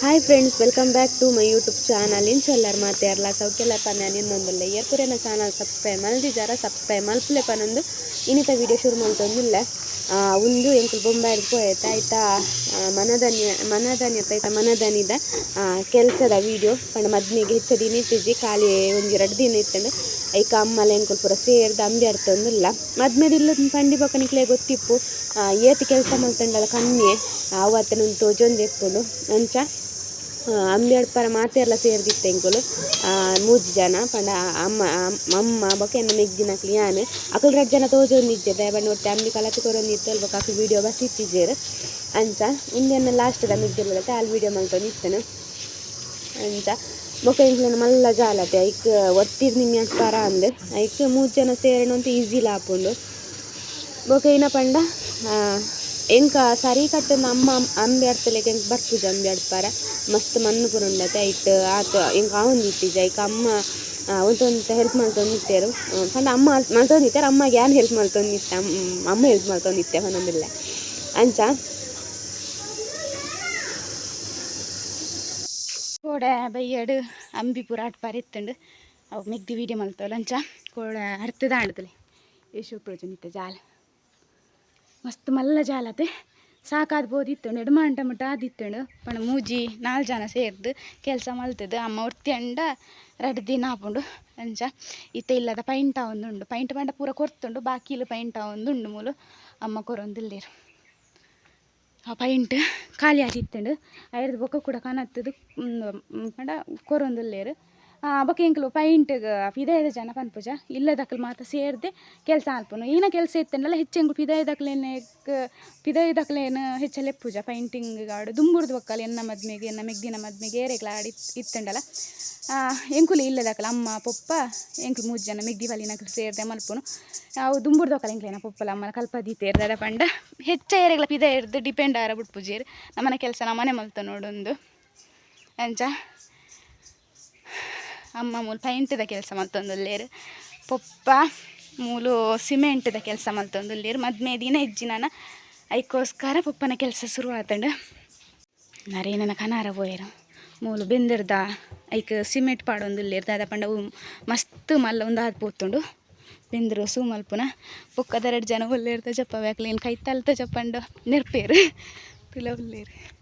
Hi friends welcome back to my YouTube channel ಇನ್ಶಲ್ಲರ್ ಮಾತಾಡಲ್ಲ ನಾನು ಪನ್ನ ನಿನ್ನೊಂದುಲ್ಲ ಏರ್ಪುರೇನ ಚಾನಲ್ ಸಬ್ಸ್ಕ್ರೈಬ್ ಮಲ್ದಿದ್ದಾರ ಸಬ್ಸ್ಕ್ರೈಬ್ ಮಲ್ಪಲೆಪ್ಪ ನಂದು ಇನ್ನಿತ ವೀಡಿಯೋ ಶುರು ಮಾಡ್ತೊಂದಿಲ್ಲ ಒಂದು ಎಂಕುಲು ಬೊಂಬಾಯಿಡ್ ಪೋಯತ್ತ ಆಯ್ತಾ ಮನದನ್ಯ ಮನದನ್ಯ ಆಯ್ತಾ ಮನದನಿದ ಕೆಲಸದ ವಿಡಿಯೋ ಪಂಡ ಮದ್ನಿಗೆ ಹೆಚ್ಚು ದಿನ ಇತ್ತಿಜ್ಜಿ ಖಾಲಿ ಒಂದು ಎರಡು ದಿನ ಇತ್ತಂಡು ಐಕ ಅಮ್ಮಲ ಎಂಕುಲು ಪೂರ ಸೇರಿದ ಅಂಬಿ ಆಡ್ತೊಂದಿಲ್ಲ ಮದ್ಮೇಲೆ ಇಲ್ಲ ಪಂಡಿ ಬೊಕ್ಕನಿಕ್ಲೆ ಗೊತ್ತಿಪ್ಪು ಏತ್ ಕೆಲಸ ಮಾಡ್ತಂಡಲ್ಲ ಕಮ್ಮಿ ಅವತ್ತನ ತೋಜೊಂದು ಎಪ್ಪುಡು ಅಂಚ ಅಡ್ಪರ ಮಾತೆರ್ಲ ಸೇರ್ದಿತ್ತೆ ಎಂಕುಲು ಮೂಜಿ ಜನ, ಪಂಡ ಅಮ್ಮ ಅಮ್- ಅಮ್ಮ ಬೊಕ ಎನ್ನ ಮೆಗ್ದಿನಕ್ಲಿ ಯಾನ್ ಅಕಲ್ ರಡ್ ಜನ ತೋಜೊಂದಿಜ್ಜೆ ಒಟ್ಟೆ ಅಂಬಿ ಕಲತಿ ಕೊರೊಂದಿತ್ತು ಅಲ್ಪ ಅಕಲ್ ವಿಡಿಯೋ ಬಸ್ ಇತ್ತಿದ್ದೇರು ಅಂಚ ಇಂದೆನ್ನ ಲಾಸ್ಟ್ದ ಮಿಗ್ದಿಲ್ಲತ್ತೆ ಅಲ್ಲಿ ವಿಡಿಯೋ ಮಲ್ತೊಂದು ಇತ್ತನು ಅಂಚ, ಬೊಕ ಇಂಕ್ಲೆನ ಮಲ್ಲ ಜಾಲತೆ, ಐಕ್ ಒತ್ತಿರ್ ನಿಮ್ಗೆ ಪರ ಅಂದ್. ಐಕ್ ಮೂಜ್ ಜನ ಸೇರಣ ಅಂತ ಈಸಿ ಆಪುಂಡು ಬೊಕ ಇನ ಪಂಡ ಎಂಕ ಸರಿ ಕಟ್ಟನ ಅಮ್ಮ ಅಂಬೆ ಅಡ್ತಲೆಗ್ ಎಂಕ್ ಬರ್ಪುಜ ಅಂಬೆ ಅಡ್ಪಾರ. ಮಸ್ತ್ ಮಣ್ಣು ಪುರ ಐಟ್ ಆತ, ಎಂಕ ಅವನ್ ಇಟ್ಟಿಜ ಐಕ ಅಮ್ಮ ಒಂತೊಂದು ಹೆಲ್ಪ್ ಮಾಡ್ತೊಂದಿತ್ತೇರು ಪಂಡ ಅಮ್ಮ ಮಾಡ್ತೊಂದಿತ್ತಾರೆ ಅಮ್ಮಗೆ ಯಾನ್ ಹೆಲ್ಪ್ ಮಾಡ್ತೊಂದಿತ್ತ ಅಮ್ಮ ಹೆಲ್ಪ್ ಮಾಡ್ತೊಂದಿತ್ತೆ ಹೊನ್ನೊಂದಿಲ್ಲ ಅಂಚ? ಕೋಡ ಬೈಯಡು ಅಂಬಿ ಪೂರ ಆಡ್ಪಾರ ಇತ್ತಂಡು. ಅವು ಮೆಗ್ದಿ ವೀಡಿಯೋ ಮಾಡ್ತಾವಲ್ಲ ಅಂಚ? ಕೋಡ ಅರ್ತದ ಆಡ್ತಲೆ ಯಶು ಇತ್ತ ಜಾಲ. ಮಸ್ತ್ ಮಲ್ಲ ಜಾಲತೆ ಸಾಕಾದ್ ಬೋದಿತ್ತು ನೆಡ್ಮಾಂಟ ಮಟ ಆದಿತ್ತುಂಡು. ಪಣ ಮೂಜಿ ನಾಲ್ಕು ಜನ ಸೇರ್ದು ಕೆಲಸ ಮಲ್ತದ್ದು ಅಮ್ಮ ಒರ್ತಿಯಂಡ ರಡ್ ದಿನ ಆಪುಂಡು ಅಂಚ ಇತ್ತ ಇಲ್ಲದ ಪೈಂಟ ಒಂದುಂಡು ಪೈಂಟ್ ಪಂಡ ಪೂರ ಕೊರ್ತುಂಡು ಬಾಕಿಲು ಪೈಂಟ ಒಂದುಂಡು ಮೂಲು. ಅಮ್ಮ ಕೊರೊಂದಿಲ್ಲೇರು. ಆ ಪೈಂಟ್ ಖಾಲಿ ಆತಿತ್ತಂಡು ಐರ್ದು ಬೊಕ್ಕ ಕೂಡ ಕಾಣತ್ತದು ಪಂಡ ಕೊರೊಂದುಲ್ಲೇರು. ಬೊಕ ಎಂಕುಲು ಪೈಂಟ್ಗ್ ಪಿದಾಯ್ದ ಜನ ಪನ್ಪುಜ ಇಲ್ಲದಕ್ಕಲು ಮಾತ ಸೇರ್ದೆ ಕೆಲಸ ಆಲ್ಪುನು ಈನ ಕೆಲಸ ಇತ್ತೆನಲ್ಲ ಹೆಚ್ಚೆಂಗು ಪಿದಾಯ್ದಕ್ಲೇನೆ ಪಿದಾಯ್ದಕ್ಲೇನು ಹೆಚ್ಚಲೆ ಪೂಜ ಪೈಂಟಿಂಗ್ ಆಡು ದುಂಬುರ್ದು ಬೊಕ್ಕಲ್ಲ ಎನ್ನ ಮದ್ಮೆಗೆ, ಎನ್ನ ಮೆಗ್ದಿನ ಮದ್ಮೆಗೆ ಏರೆಗ್ಲ ಆಡಿ ಆ, ಎಂಕುಲು ಇಲ್ಲದಕ್ಕಲ ಅಮ್ಮ, ಪೊಪ್ಪ, ಎಂಕುಲು ಮೂಜ್ ಜನ ಮೆಗ್ದಿ ಬಲಿನಕ್ಲು ಸೇರ್ದೆ ಮಲ್ಪುನು. ಅವು ದುಂಬುರ್ದು ಬೊಕ್ಕಲ ಎಂಕ್ಲೇನ ಪೊಪ್ಪಲ ಅಮ್ಮನ ಕಲ್ಪದಿ ತೇರ್ದದ ಪಂಡ. ಹೆಚ್ಚ ಏರೆಗ್ಲ ಪಿದ ಇರ್ದು ಡಿಪೆಂಡ್ ಆರ ಬಿಟ್ಪುಜೇರು ನಮ್ಮನೆ ಕೆಲಸ ನಮ್ಮನೆ ಮಲ್ತ ನೋಡೊಂದು ಅಂಚ. ಅಮ್ಮ ಮೂಲು ಪೈಂಟ್ದ ಕೆಲಸ ಮಲ್ತೊಂದುಲ್ಲೇರು ಪೊಪ್ಪ ಮೂಲು ಸಿಮೆಂಟ್ದ ಕೆಲಸ ಮಲ್ತೊಂದುಲ್ಲೇರು ಮದ್ಮೆ ದಿನ ಇಜ್ಜಿನ ಐಕೋಸ್ಕರ ಪೊಪ್ಪನ ಕೆಲಸ ಶುರು ಆತಂಡು ನರೇನನ ಕನಾರ ಪೋಯರು ಮೂಲು ಬೆಂದಿರ್ದ ಐಕ್ ಸಿಮೆಂಟ್ ಪಾಡೊಂದುಲ್ಲೇರು ದಾದ ಪಂಡ ಮಸ್ತ್ ಮಲ್ಲ ಒಂದು ಆದ್ ಪೋತುಂಡು ಬೆಂದ್ರು ಸೂ ಮಲ್ಪುನ ಪೊಕ್ಕದ ಎರಡು ಜನ ಒಲ್ಲೇರ್ತ ಜಪ್ಪ ಬ್ಯಾಕ್ಲೇನು ಕೈ ತಲ್ತ ಜಪ್ಪಂಡು ನೆರ್ಪೇರು. ತುಲ ಉಲ್ಲೇರು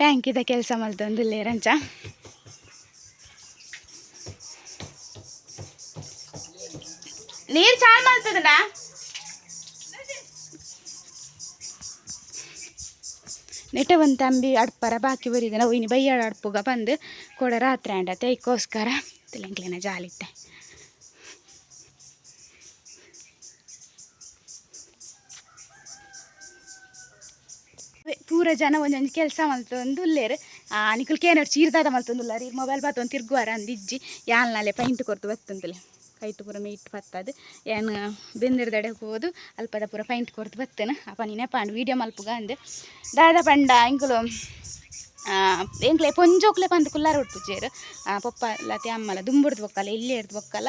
ಟ್ಯಾಂಕಿದ ಕೆಲಸ ಮಲ್ತೊಂದು ರಂಚ ನೀರು ಚಾಲ್ ಮಲ್ತದನ ಒಂದು ತಂಬಿ ಅಡ್ಪರ ಬಾಕಿ ಬರಿದನ ಒಯ್ನಿ ಬೈಯಾಡ ಅಡ್ಪುಗ ಬಂದು ಕೊಡ ರಾತ್ರಿ ಅಂಡತೆ ಐಕೋಸ್ಕರ ತಿಲಂಕ್ಲಿನ ಜಾಲಿತ್ತೆ ಪೂರ ಜನ ಒಂದೊಂದು ಕೆಲಸ ಮಲ್ತೊಂದು ಉಲ್ಲೇರು. ಕೆನರ್ ಕೇನಾರು ಚೀರ್ದಾದ ಮಲ್ತೊಂದುಲ್ಲ ರೀ ಮೊಬೈಲ್ ಬಾತೊಂದು ತಿರ್ಗುವಾರ ಅಂದಿಜ್ಜಿ ಯಾಲ್ನಾಲೆ ಪೈಂಟ್ ಕೊರ್ತು ಬತ್ತಂತಲೆ. ಕೈತು ಪೂರ ಮೀಟ್ ಬತ್ತದು. ಏನು ಬೆಂದಿರ್ದಡೆ ಹೋದು, ಅಲ್ಪದ ಪೂರ ಪೈಂಟ್ ಕೊರ್ತು ಬತ್ತೇನೆ. ಅಪ್ಪ ನೀನೆ ಪಾಂಡ್ ವೀಡಿಯೋ ಮಲ್ಪುಗ ಅಂದೆ. ದಾದ ಪಂಡ, ಇಂಕುಲು ಎಂಕ್ಲೆ ಪೊಂಜೋಕ್ಲೆ ಪಂದ್ ಕುಲ್ಲಾರ ಉಟ್ಪುಜೇರು ಪಪ್ಪ, ಲತೆ ಅಮ್ಮಲ, ದುಂಬುಡ್ದು ಬೊಕ್ಕಲ್ಲ ಇಲ್ಲೇ ಇರ್ದು ಬೊಕ್ಕಲ್ಲ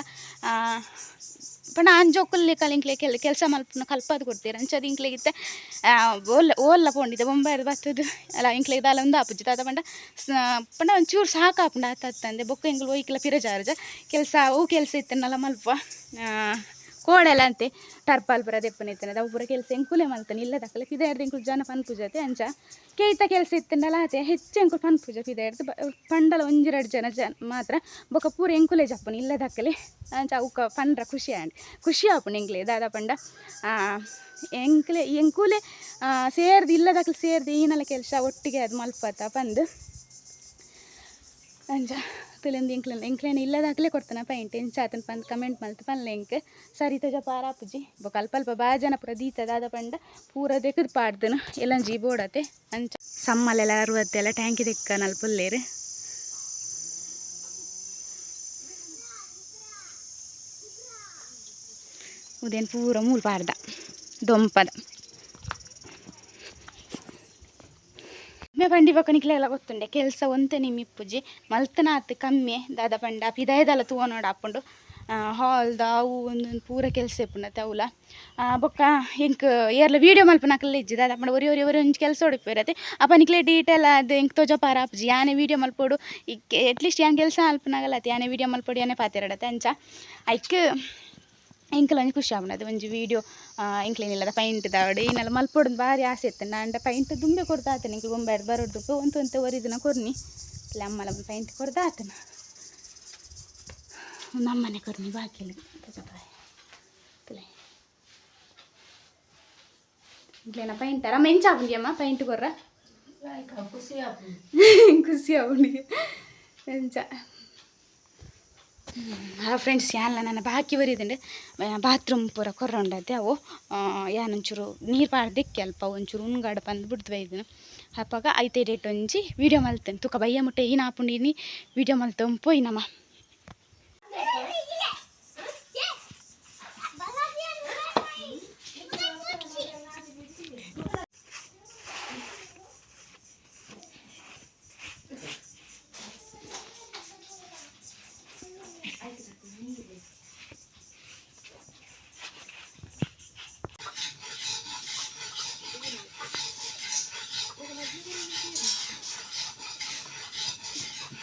ಪಂಡ ಅಂಜೋಕುಲ್ಲೆ ಕಲಿಂಕ್ಲೆ ಕೆಲ್, ಕೆಲಸ ಮಲ್ಪುನ ಕಲ್ಪದ ಕೊಡ್ತೀರ. ಅಂಚದ ಇಂಕ್ಲೆಗಿತ್ತೆ ಓಲ್ಲ ಓಲ್ಲ ಪೋಂಡಿದೆ ಬೊಂಬಾಯ್ದು ಬತ್ತದು. ಅಲ್ಲ, ಇಂಕ್ಲೆಗ್ ದಾಲ ಒಂದು ಆಪುಜಿ ತಾತ ಪಂಡ ಪಂಡ ಒಂಚೂರು ಸಾಕಾಪುಂಡ ತಂದೆ ಬೊಕ್ಕ ಇಂಗ್ಲು ಒಯ್ಕಿಲ್ಲ ಪಿರಜಾರ್ಜ. ಕೆಲಸ ಅವು ಕೆಲಸ ಇತ್ತನಲ್ಲ ಮಲ್ಪ ಕೋಡೆಲ್ಲ ಅಂತೆ. ಟರ್ಪಾಲ್ ಪುರ ದೆಪ್ಪನ ಇತ್ತನೆ ಅವು ಪೂರ ಕೆಲಸ ಎಂಕುಲೆ ಮಲ್ತಾನೆ ಇಲ್ಲ ದಕ್ಕಲೆ ಪಿದಾರ್ದು ಎಂಕುಲು ಜನ ಪನ್ ಪೂಜಾತೆ ಅಂಚ. ಕೇಯ್ತ ಕೆಲಸ ಇತ್ತಂಡಲ್ಲ ಆತೆ ಹೆಚ್ಚು ಪನ್ ಪೂಜೆ ಪಿದಾರ್ದು ಪಂಡಲ ಒಂಜೆರಡು ಜನ ಜನ ಮಾತ್ರ, ಬೊಕ ಪೂರ ಎಂಕುಲೆ ಜಪ್ಪನ ಇಲ್ಲ ದಕ್ಕಲೆ ಅಂಚ ಅವಕ್ಕ ಪಂಡ್ರ ಖುಷಿ ಆಂಡ್, ಖುಷಿ ಆಪುಂಡು ಎಂಕ್ಲೆ ದಾದ ಪಂಡ. ಎಂಕ್ಲೆ, ಎಂಕುಲೆ ಸೇರ್ದು ಇಲ್ಲದಕ್ಲೆ ಸೇರ್ದು ಏನಲ್ಲ ಕೆಲಸ ಒಟ್ಟಿಗೆ ಅದು ಮಲ್ಪತ್ತ ಪಂದು. ಅಂಜ ತುಲೆಂದು ಎಂಕ್ಲೆನ್ ಎಂಕ್ಲೇನ ಇಲ್ಲದಾಗಲೇ ಕೊಡ್ತಾನೆ ಪೈಂಟ್ ಎಂಚ ಚಾತನ್ ಪಂದ್ ಕಮೆಂಟ್ ಮಲ್ತು ಪಲ್ಲ ಎಂಕ್ ಸರಿ ತಜ, ಪಾರಾಪುಜಿ. ಬೊಕ ಅಲ್ಪ ಅಲ್ಪ ಬಾ ಜನ ಪೂರ ದೀತದಾದ ಪಂಡ ಪೂರ ದೆಕ್ಕದು ಪಾಡ್ದನು. ಎಲ್ಲಂಜಿ ಬೋಡತೆ ಅಂಚ. ಸಮ್ಮಲೆಲ್ಲ ಅರುವತ್ತೆಲ್ಲ ಟ್ಯಾಂಕಿ ದೆಕ್ಕ ನಲ್ಪುಲ್ಲೇರು ಉದೇನು ಪೂರ ಮೂಲ್ ಪಾಡ್ದ. ದೊಂಪದ. ಮೆ ಬಂಡಿ ಬೊಕನಿಕ್ಲೆಲ್ಲ ಗೊತ್ತುಂಡೆ ಕೆಲಸ ಒಂತೆ ನಿಮ್ಮಿಪ್ಪುಜಿ ಮಲ್ತನಾತ್ ಕಮ್ಮಿ ದಾದ ಪಂಡ ಪಿದಾಯದಲ್ಲ ತೂವನೋಡ ಹಾಕೊಂಡು ಹಾಲ್ದ ಅವು ಒಂದೊಂದು ಪೂರ ಕೆಲಸ ಇಪ್ಪುನತ್ತೆ ಅವಲ ಬೊಕ್ಕ ಎಂಕ್ ಏರ್ಲ ವೀಡಿಯೋ ಮಲ್ಪನಕಲ್ಲ ಇಜ್ಜಿದ ಅದು ಪಂಡ ಒರಿ ಒರಿ ಒರಿ ಒಂಜಿ ಕೆಲಸ ಹೊಡಿಪಿರತ್ತೆ ಅಪ್ಪ ನಿಕ್ಲೆ ಡೀಟೇಲ್ ಅದು ತೋಜ ತೋಜಪಾರ ಆಪ್ಜಿ ಯಾನೆ ವೀಡಿಯೋ ಮಲ್ಪೋಡು ಈಗ ಅಟ್ಲೀಸ್ಟ್ ಯಾನ್ ಕೆಲಸ ಅಲ್ಪನಾಗಲ್ಲ ಯಾನೆ ವೀಡಿಯೋ ಮಲ್ಪೋಡು ಯಾನೆ ಪಾತಿರಡತ್ತೆ ಅಂಚ ಐಕ್ ಎಂಕಲ್ ಒಂಜಿ ಖುಷಿ ಆಪುಂಡು ಅದು ಒಂಜಿ ವೀಡಿಯೋ ಎಂಕ್ಲೇನಿಲ್ಲದ ಪೈಂಟ್ ದಾವಡ್ ಏನಲ್ಲ ಮಲ್ಪೊಡು ಭಾರಿ ಆಸೆ ಇತ್ತು ನಾಂಡ ಪೈಂಟ್ ದುಂಬೆ ಕೊಡ್ತಾ ಆತನ ಎಂಕ್ ಬೊಂಬಾಯ್ಡ್ ಬರೋಡು ಒಂತ ಒಂತ ಒರಿದಿನ ಕೊರ್ನಿ ಇಲ್ಲ ಅಮ್ಮಲ ಪೈಂಟ್ ಕೊಡ್ತಾ ಆತನ ನಮ್ಮನೆ ಕೊರ್ನಿ ಬಾಕಿಲಿ ఇంట్లోనా పెయింట్ అరా మంచి ఆపుంది అమ్మ పెయింట్ కొర్ర ಖುಷಿ ಆಗುಂಡಿ ಎಂಚ ಆ ಫ್ರೆಂಡ್ಸ್ ಯಾನ್ಲ ನನ್ನ ಬಾಕಿ ಬರೀದಂಡೆ ಬಾತ್ರೂಮ್ ಪೂರ ಕೊರ್ರ ಉಂಡತ್ತೆ ಅವು ಯಾನ್ ಒಂಚೂರು ನೀರು ಪಾಡ್ದಿಕ್ಕೆ ಅಲ್ಪ ಒಂಚೂರು ಉನ್ಗಾಡ ಬಂದು ಬಿಡ್ದು ಬೈದನು ಅಪ್ಪಾಗ ಐತೆ ಡೇಟ್ ಒಂಜಿ ವೀಡಿಯೋ ಮಲ್ತೇನೆ ತುಕ ಬಯ್ಯ ಮುಟ್ಟೆ ಏನು ಆಪುಂಡಿನಿ ವೀಡಿಯೋ ಮಲ್ತೊಂದು ಪೋಯ್ನಮ್ಮ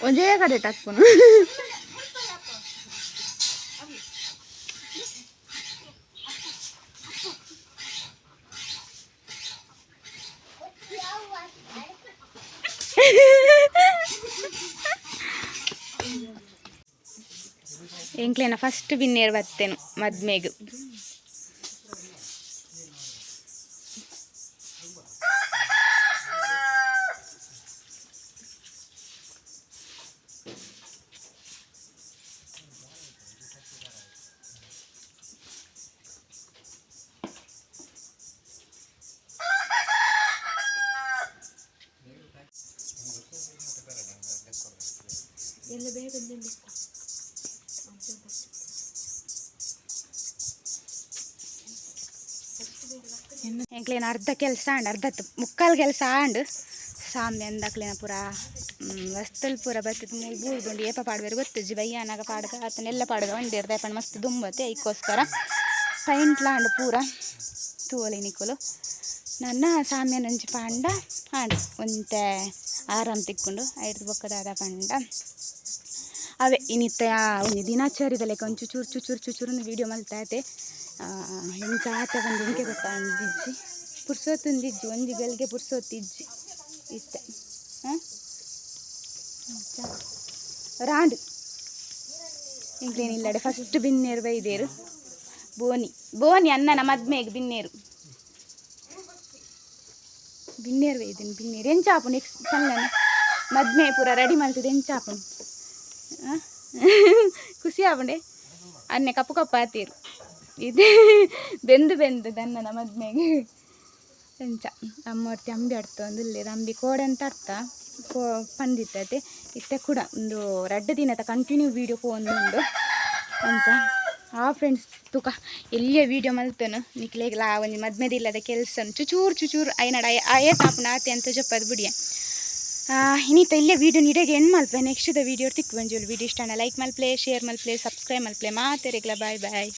ಒಂದೇ ಕಡೆ ಹಾಕ್ಪುನು ಎಂಕ್ಲೇನ ಫಸ್ಟ್ ಬಿನ್ನೇರು ಬತ್ತೇನು ಮದ್ಮೆಗ್. ಎಂಕ್ಲೇನ ಅರ್ಧ ಕೆಲಸ ಅಂಡ್ ಅರ್ಧ ಮುಕ್ಕಾಲು ಕೆಲಸ ಆಂಡ್ ಸಾಮೆ ಅಂದಕ್ಲೇನ ಪೂರ ವಸ್ತಲ್ ಪೂರ ಬರ್ತದೆ ಮೂಲು ಬೂರ್ದುಂಡು ಏಪ ಪಾಡ್ಬೇರು ಗೊತ್ತಜ್ಜಿ ಬಯ್ಯಾನಾಗ ಪಾಡ್ಗ ಆತನೆಲ್ಲ ಪಾಡ್ಗ ಒಂಡಿರ್ದ ಪಂಡ್ ಮಸ್ತ್ ದುಂಬತ್ತೆ ಐಕೋಸ್ಕರ ಪೈಂಟ್ಲಾಂಡ್ ಪೂರ ತೂವಲಿ ನಿಕ್ಕುಲು ನನ್ನ ಸಾಮ್ಯ ನಂಜಿ ಪಾಂಡ ಆಂಡ್ ಒಂತೆ ಆರಾಮ್ ತಿಕ್ಕೊಂಡು ಐದು ಬೊಕ್ಕದಾದ ಪಂಡ. ಅವೇ ಇನ್ನಿತ್ತ ಒಂದು ದಿನಾಚರಿದ ಲೆಕ್ಕ ಒಂಚು ಚೂರು ಚೂರು ಚೂರು ಚೂರು ವೀಡಿಯೋ ಮಲ್ತಾತೆ ಎಂಚ ಆತ ಬಂದು ಹಿಂಗೆ ಗೊತ್ತಾ ಅಂದಿಜ್ಜಿ? ಪುರ್ಸೊತ್ತುಂದಿಜ್ಜಿ ಒಂಜಿ ಗಲ್ಗೆ ಪುರ್ಸೊತ್ತಿಜ್ಜಿ ಇಷ್ಟ ಹಾಂ? ರಾಂಡ್. ಇಂಕ್ಲೇನಿಲ್ಲಡೆ ಫಸ್ಟ್ ಬಿನ್ನೇರು ಬೈದೇರು. ಬೋನಿ. ಬೋನಿ ಅನ್ನನ ಮದ್ಮೆಗೆ ಬಿನ್ನೇರು. ಬಿನ್ನೇರು ಬೈದೇನು ಬಿನ್ನೇರು ಎಂಚಾಪು ನೆಕ್ಸ್ಟ್ ಸಣ್ಣ ಮದ್ಮೆ ಪೂರ ರೆಡಿ ಮಾಡ್ತಿದ್ದೆ, ಎಂಚ ಆ? ಖುಷಿ ಆಪುಂಡೆ ಅನ್ನೆ ಕಪ್ಪು ಕಪ್ಪು ಆತೀರು ಇದು ಬೆಂದು ಬೆಂದು ದನ್ನನ ಮದ್ಮೆಗೆ. ಎಂಚ. ಅಮ್ಮರ್ತಿ ಅಂಬಿ ಆಡ್ತು ಒಂದಿಲ್ಲ ಅಂಬಿ ಕೋಡೆ ಅಂತ ಅರ್ಥ. ಕೋ ಪಂದಿತ್ತತೆ ಇತ್ತೆ ಕೂಡ ಒಂದು ರಡ್ಡು ದಿನದ ಕಂಟಿನ್ಯೂ ವೀಡಿಯೋ ಉಂಡು. ಅಂತ ಆ ಫ್ರೆಂಡ್ಸ್ ತುಕ. ಎಲ್ಲಿಯ ವೀಡಿಯೋ ಮಲ್ತನು. ನಿಕ್ಲೆಗ್ಲ ಒಂಜಿ ಮದ್ಮೆದಿಲ್ಲದ ಕೆಲಸ ಚುಚೂರು ಚುಚೂರು. ಐನಡ ಆಯೇ ತಾಪನ ಆತೆ ಅಂತ ಜಪ್ಪದು ಬಿಡಿಯ. ಇನ್ನಿತ ಇಲ್ಲೇ ವೀಡಿಯೋ ನೀಡಾಗ ಏನು ಮಲ್ಪೆ? ನೆಕ್ಸ್ಟ್ ವೀಡಿಯೋ ತಿಕ್ಕು ಬಂಜುಲ್. ವೀಡಿಯೋ ಇಷ್ಟ ಲೈಕ್ ಮಲ್ಪ್ಲೆ ಶೇರ್ ಮಲ್ಪ್ಲೆ ಸಬ್ಸ್ಕ್ರೈಬ್ ಮಲ್ಪ್ಲೆ ಮಾತೇರಿಗ್ಲ ಬಾಯ್ ಬಾಯ್